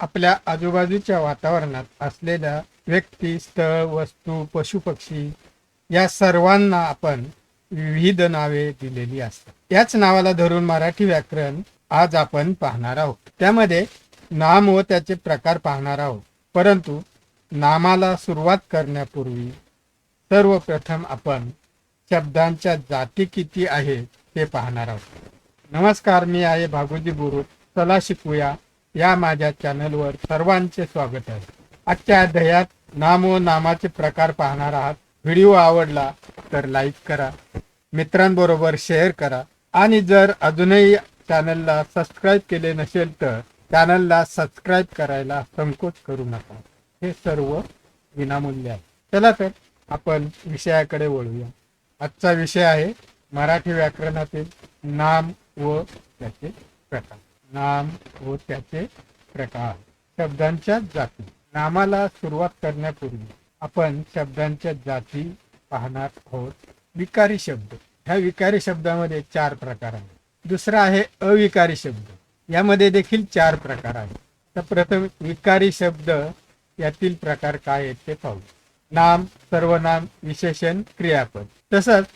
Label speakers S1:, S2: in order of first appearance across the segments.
S1: आपल्या आजूबाजूच्या वातावरणात असलेल्या व्यक्ती स्थळ वस्तू पशुपक्षी या सर्वांना आपण विविध नावे दिलेली असतात. याच नावाला धरून मराठी व्याकरण आज आपण पाहणार आहोत. त्यामध्ये नाम व त्याचे प्रकार पाहणार आहोत. परंतु नामाला सुरुवात करण्यापूर्वी सर्वप्रथम आपण शब्दांच्या जाती किती आहेत ते पाहणार आहोत. नमस्कार मी आहे भागोजी गुरु चला शिकूया या माझ्या चॅनलवर सर्वांचे स्वागत आहे. आजच्या अध्यायात नाम व नामाचे प्रकार पाहणार आहात. व्हिडिओ आवडला तर लाईक करा मित्रांबरोबर शेअर करा आणि जर अजूनही चॅनलला सबस्क्राईब केले नसेल तर चॅनलला सबस्क्राईब करायला संकोच करू नका. हे सर्व विनामूल्य आहे. चला तर आपण विषयाकडे वळूया. आजचा विषय आहे मराठी व्याकरणातील नाम व त्याचे प्रकार. नाम व त्याचे प्रकार. शब्दांच्या जाती. नामाला सुरुवात करण्यापूर्वी आपण शब्दांच्या जाती पाहणार आहोत. विकारी शब्द. ह्या विकारी शब्दामध्ये चार प्रकार आहेत. दुसरा आहे अविकारी शब्द. यामध्ये देखील चार प्रकार आहेत. तर प्रथम विकारी शब्द यातील प्रकार काय आहेत ते पाहू. नाम सर्वनाम विशेषण क्रियापद. तसंच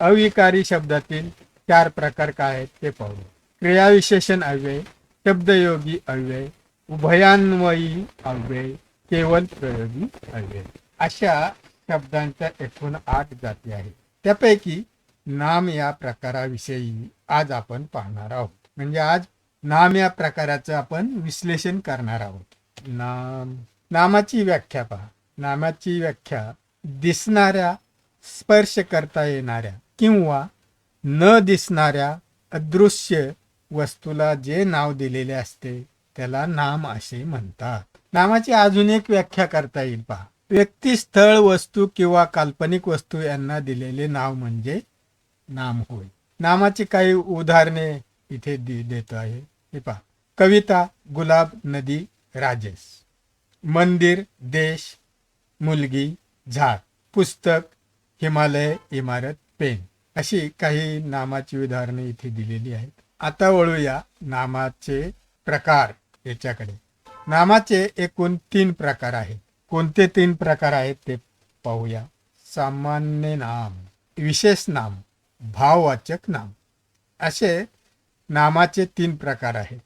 S1: अविकारी शब्दातील चार प्रकार काय आहेत ते पाहू. क्रियाविशेषण अव्यय शब्दयोगी अव्यय उभयान्वयी अव्यय केवल प्रयोगी अव्यय. अशा शब्दांच्या एकूण आठ जाती आहेत. त्यापैकी नाम या प्रकाराविषयी आज आपण पाहणार आहोत. म्हणजे आज नाम या प्रकाराचं आपण विश्लेषण करणार आहोत. नाम. नामाची व्याख्या पहा. नामाची व्याख्या दिसणाऱ्या स्पर्श करता येणाऱ्या किंवा न दिसणाऱ्या अदृश्य वस्तूला जे नाव दिलेले असते त्याला नाम असे म्हणतात. नामाची अजून एक व्याख्या करता येईल पहा. व्यक्ती स्थळ वस्तू किंवा काल्पनिक वस्तू यांना दिलेले नाव म्हणजे नाम होय. नामाची काही उदाहरणे इथे दे- आहे. हे पहा. कविता गुलाब नदी राजेश. मंदिर देश मुलगी झाड. पुस्तक हिमालय इमारत पेन. अशी काही नामाची उदाहरणे इथे दिलेली आहेत. आता वळूया नामाचे प्रकार याच्याकडे. नामाचे एकूण तीन प्रकार आहेत. कोणते तीन प्रकार आहेत ते पाहूया. सामान्य नाम विशेष नाम भाववाचक नाम. असे नामाचे तीन प्रकार आहेत.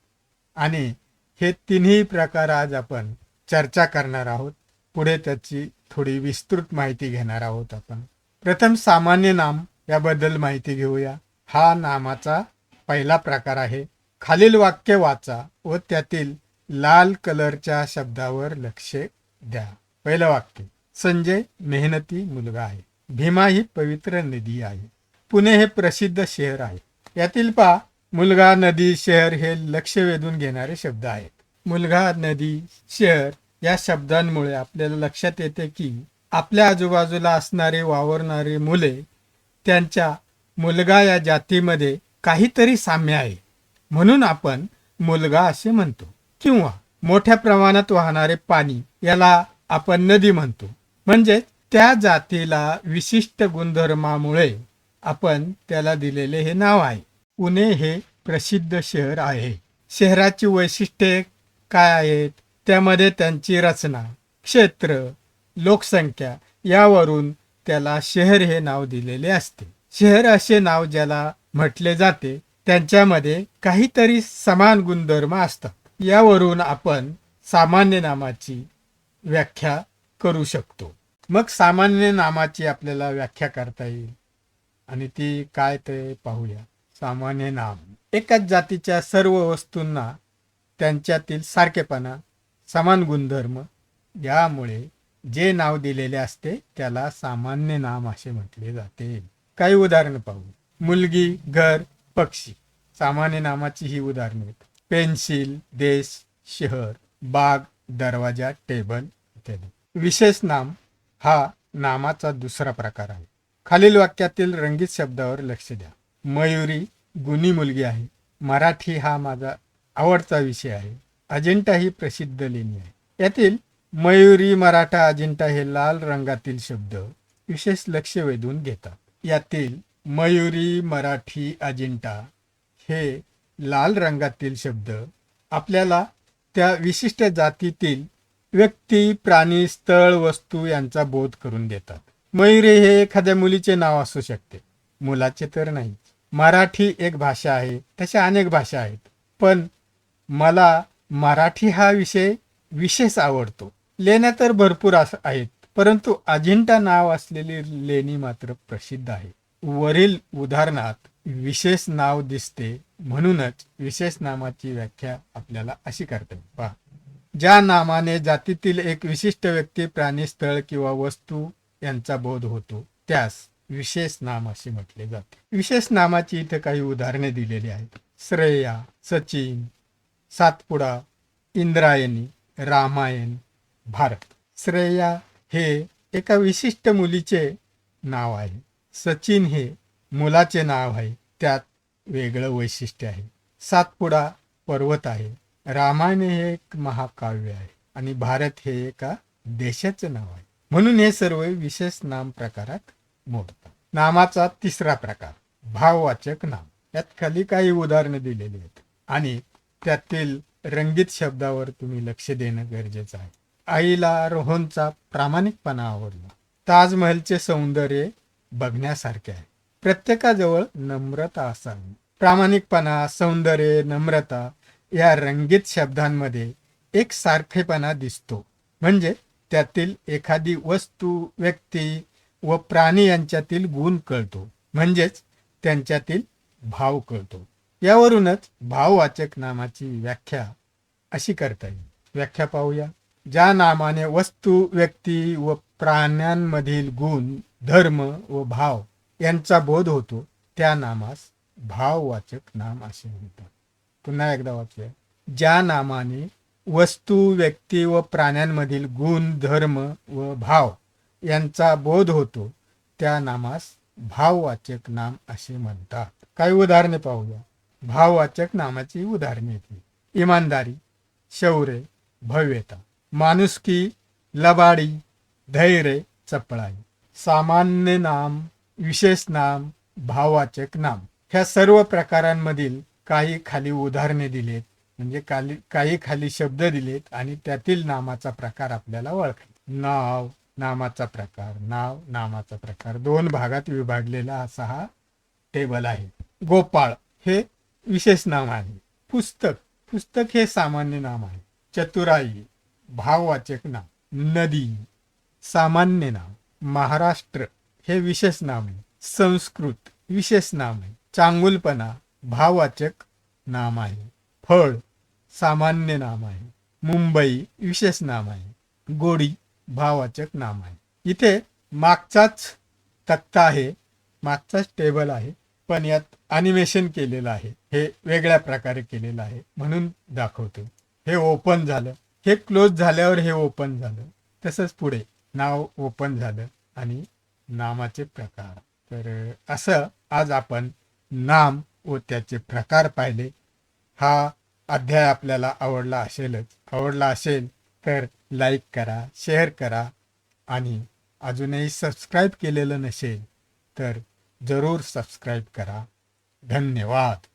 S1: आणि हे तिन्ही प्रकार आज आपण चर्चा करणार आहोत. पुढे त्याची थोडी विस्तृत माहिती घेणार आहोत आपण. प्रथम सामान्य नाम याबद्दल माहिती घेऊया. हा नामाचा पहिला प्रकार आहे खालील वाक्य वाचा व त्यातील लाल कलरच्या शब्दावर लक्ष द्या. पहिलं वाक्य संजय मेहनती मुलगा आहे. भीमा ही पवित्र नदी आहे. पुणे हे प्रसिद्ध शहर आहे. यातील पा मुलगा नदी शहर हे लक्ष वेधून घेणारे शब्द आहेत. मुलगा नदी शहर या शब्दांमुळे आपल्याला लक्षात येते की आपल्या आजूबाजूला असणारे वावरणारे मुले त्यांच्या मुलगा या जातीमध्ये काहीतरी साम्य आहे. म्हणून आपण मुलगा असे म्हणतो. किंवा मोठ्या प्रमाणात वाहणारे पाणी याला आपण नदी म्हणतो. म्हणजे त्या जातीला विशिष्ट गुणधर्मामुळे आपण त्याला दिलेले हे नाव आहे. पुणे हे प्रसिद्ध शहर आहे. शहराची वैशिष्ट्ये काय आहेत? त्यामध्ये त्यांची रचना क्षेत्र लोकसंख्या यावरून त्याला शहर हे नाव दिलेले असते. शहर असे नाव ज्याला म्हटले जाते त्यांच्यामध्ये काहीतरी समान गुणधर्म असतात. यावरून आपण सामान्य नामाची व्याख्या करू शकतो. मग सामान्य नामाची आपल्याला व्याख्या करता येईल. आणि ती काय ते पाहूया. सामान्य नाम. एकाच जातीच्या सर्व वस्तूंना त्यांच्यातील सारखेपणा समान गुणधर्म यामुळे जे नाव दिलेले असते त्याला सामान्य नाम असे म्हटले जाते. काही उदाहरण पाहू. मुलगी घर पक्षी. सामान्य नामाची ही उदाहरणे आहेत. पेन्सिल देश शहर बाग दरवाजा टेबल इत्यादी. विशेष नाम हा नामाचा दुसरा प्रकार आहे. खालील वाक्यातील रंगीत शब्दावर लक्ष द्या. मयुरी गुणी मुलगी आहे. मराठी हा माझा आवडता विषय आहे. अजिंठा ही प्रसिद्ध लेणी आहे. यातील मयुरी मराठा अजिंठा हे लाल रंगातील शब्द विशेष लक्ष वेधून घेतात. यातील मयुरी मराठी अजिंठा हे लाल रंगातील शब्द आपल्याला त्या विशिष्ट जातीतील व्यक्ती प्राणी स्थळ वस्तू यांचा बोध करून देतात. मयुरी हे एखाद्या मुलीचे नाव असू शकते. मुलाचे तर नाही. मराठी एक भाषा आहे तशा अनेक भाषा आहेत. पण मला मराठी हा विषय विशेष आवडतो. लेण्या तर भरपूर आहेत परंतु अजिंठा नाव असलेली लेणी मात्र प्रसिद्ध आहे. वरील उदाहरणात विशेष नाव दिसते म्हणूनच विशेष नामाची व्याख्या आपल्याला अशी करता येईल. पहा. ज्या नामाने जातीतील एक विशिष्ट व्यक्ती प्राणी स्थळ किंवा वस्तू यांचा बोध होतो त्यास विशेष नाम असे म्हटले जाते. विशेष नामाची इथे काही उदाहरणे दिलेली आहेत. श्रेया सचिन सातपुडा इंद्रायणी रामायण भारत. श्रेया हे एका विशिष्ट मुलीचे नाव आहे. सचिन हे मुलाचे नाव आहे. त्यात वेगळं वैशिष्ट्य आहे. सातपुडा पर्वत आहे. रामायण हे एक महाकाव्य आहे आणि भारत हे एका देशाचं नाव आहे. म्हणून हे सर्व विशेष नाम प्रकारात मोडतात. नामाचा तिसरा प्रकार भाववाचक नाम. यात खाली काही उदाहरणं दिलेली आहेत. आणि त्यातील रंगीत शब्दावर तुम्ही लक्ष देणं गरजेचं आहे. आईला रोहनचा प्रामाणिकपणा आवडला. ताजमहलचे सौंदर्य बघण्यासारखे आहे. प्रत्येकाजवळ नम्रता असावी. प्रामाणिकपणा सौंदर्य नम्रता या रंगीत शब्दांमध्ये एक सारखेपणा दिसतो. म्हणजे त्यातील एखादी वस्तू व्यक्ती व प्राणी यांच्यातील गुण कळतो. म्हणजेच त्यांच्यातील भाव कळतो. यावरूनच भाववाचक नामाची व्याख्या अशी करता येईल. व्याख्या पाहूया. ज्या नामाने वस्तू व्यक्ती व प्राण्यांमधील गुण धर्म व भाव यांचा बोध होतो. त्या नामास भाववाचक नाम असे म्हणतात. पुन्हा एकदा वाचूया. ज्या नामाने वस्तू व्यक्ती व प्राण्यांमधील गुण धर्म व भाव यांचा बोध होतो त्या नामास भाववाचक नाम असे म्हणतात. काही उदाहरणे पाहूया. भाववाचक नामाची उदाहरणे येतील इमानदारी शौर्य भव्यता माणुसकी लबाडी धैर्य चपळाई. सामान्य नाम विशेष नाम भाववाचक नाम. ह्या सर्व प्रकारांमधील काही खाली उदाहरणे दिलेत. म्हणजे खाली काही खाली शब्द दिलेत आणि त्यातील नामाचा प्रकार आपल्याला ओळखायचा नाव नामाचा प्रकार. नाव नामाचा प्रकार. दोन भागात विभागलेला असा हा टेबल आहे. गोपाळ हे विशेष नाम आहे. पुस्तक पुस्तक हे सामान्य नाम आहे. चतुराई भाववाचक नाम. नदी सामान्य नाम. महाराष्ट्र हे विशेष नाम आहे. संस्कृत विशेष नाम आहे. चांगुलपणा भाववाचक नाम आहे. फळ सामान्य नाम आहे. मुंबई विशेष नाम आहे. गोडी भाववाचक नाम आहे. इथे मागचाच तक्ता आहे. मागचाच टेबल आहे. पण यात अॅनिमेशन केलेलं आहे. हे वेगळ्या प्रकारे केलेलं आहे म्हणून दाखवतो हे ओपन झालं. हे क्लोज झाल्यावर हे ओपन झालं. तसंच पुढे. नाव ओपन झालं आणि नामाचे प्रकार. तर असं आज आपण नाम व त्याचे प्रकार पाहिले. हा अध्याय आपल्याला आवडला असेलच. आवडला असेल तर लाईक करा शेअर करा आणि अजूनही सबस्क्राईब केलेलं नसेल तर जरूर सबस्क्राईब करा. धन्यवाद.